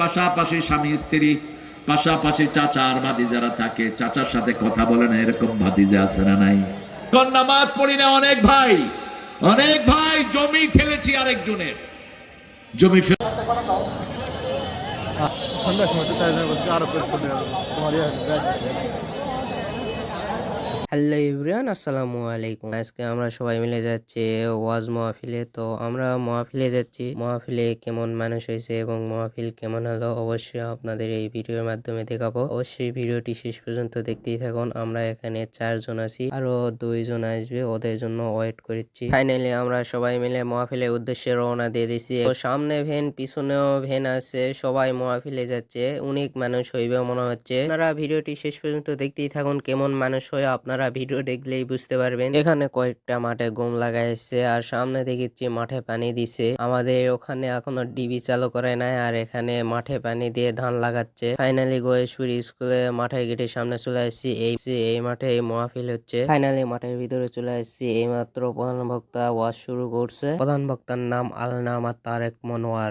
পাশাপাশি স্বামী, স্ত্রী, পাশাপাশি চাচা আর ভাতি যারা থাকে, চাচার সাথে কথা বলে না, এরকম ভাতিজা আছে না নাই? কন্যা নামাজ পড়ি না অনেক ভাই অনেক ভাই, জমি ফেলেছি আরেকজনের। জমি ফেলে হ্যালো ইব্রিয়ান আসসালামু আলাইকুম। আজকে আমরা সবাই মিলে যাচ্ছি ওয়াজ মহাফিলে। তো আমরা মহাফিলে যাচ্ছি। মহাফিলে কেমন মানুষ হয়েছে এবং মহাফিল কেমন হলো অবশ্যই আপনাদের এই ভিডিওর মাধ্যমে দেখাবো। অবশ্যই ভিডিওটি শেষ পর্যন্ত দেখতেই থাকুন। আমরা এখানে চারজন আছি। আরও দুইজন আসবে। ওদের জন্য ওয়েট করছি। ফাইনালি আমরা সবাই মিলে মহাফিলের উদ্দেশ্যে রওনা দিয়ে দিছি তো সামনে ভ্যান, পিছনেও ভ্যান আছে। সবাই মহাফিলে যাচ্ছে। অনেক মানুষ হইবে মনে হচ্ছে। আপনারা ভিডিওটি শেষ পর্যন্ত দেখতেই থাকুন। কেমন মানুষ হয় আপনারা আপনারা ভিডিও দেখলেই বুঝতে পারবেন। এখানে কয়েকটা মাঠে গম লাগাইছে আর সামনে দেখেছি মাঠে পানি দিছে। আমাদের ওখানে এখনও ডিবি চালু করে নাই আর এখানে মাঠে পানি দিয়ে ধান লাগাচ্ছে। ফাইনালি গোয়েশ্বরী স্কুলে মাঠের গেটের সামনে চলে আসছি। এই এই মাঠে এই মহাফিল হচ্ছে। ফাইনালি মাঠের ভিতরে চলে আসছি। এই মাত্র প্রধান বক্তা ওয়াজ শুরু করছে। প্রধান বক্তার নাম আলনাম আর তারেক মনোয়ার।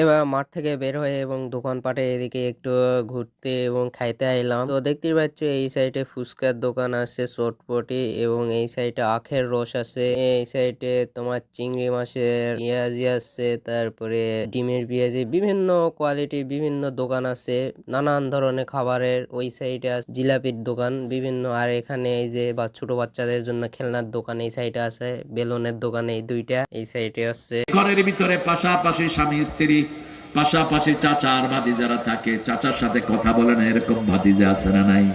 এবার মাঠ থেকে বের হয়ে এবং দোকানপাটে এদিকে একটু ঘুরতে এবং খাইতে আইলাম। তো দেখতে পাচ্ছ, এই সাইডে ফুচকার দোকান আছে, চটপটি এবং এই সাইডে আখের রস আছে। এই সাইডে তোমার চিংড়ি মাছের পেঁয়াজি আছে, তারপরে ডিমের পেঁয়াজি, বিভিন্ন কোয়ালিটির বিভিন্ন দোকান আছে, নানান ধরনের খাবারের ওই সাইডে জিলাপির দোকান, বিভিন্ন। আর এখানে এই যে বা, ছোট বাচ্চাদের জন্য খেলনার দোকান এই সাইডে আছে, বেলুনের দোকান এই দুইটা, এই সাইডে আছে। ঘরের ভিতরে পাশাপাশি স্বামী স্ত্রী পাশাপাশি চাচা আর ভাতি যারা থাকে, চাচার সাথে কথা বলে না, এরকম ভাতিজা আছে না নাই?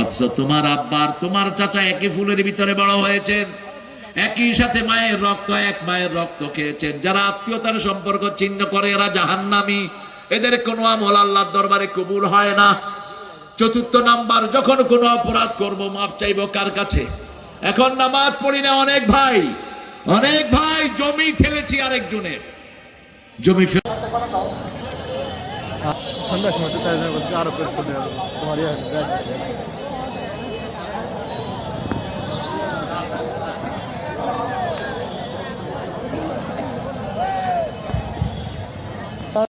অথচ তোমার আব্বার তোমার চাচা একই ফুলের ভিতরে বড় হয়েছেন, একই সাথে মায়ের রক্ত, এক মায়ের রক্ত খেয়েছেন। যারা আত্মীয়তার সম্পর্ক চিহ্ন করে, এরা জাহান্নামি। এদের কোনো আমল দরবারে কবুল হয় না। চতুর্থ নাম্বার, যখন কোনো অপরাধ করব, মাপ চাইব কার কাছে? এখন নামাজ পড়ি না অনেক ভাই অনেক ভাই, জমি খেলেছি আরেকজনের। জমি সন্ধ্যার সময় তো তাই জন্য আরও পরিশ্রম তোমার ইয়ে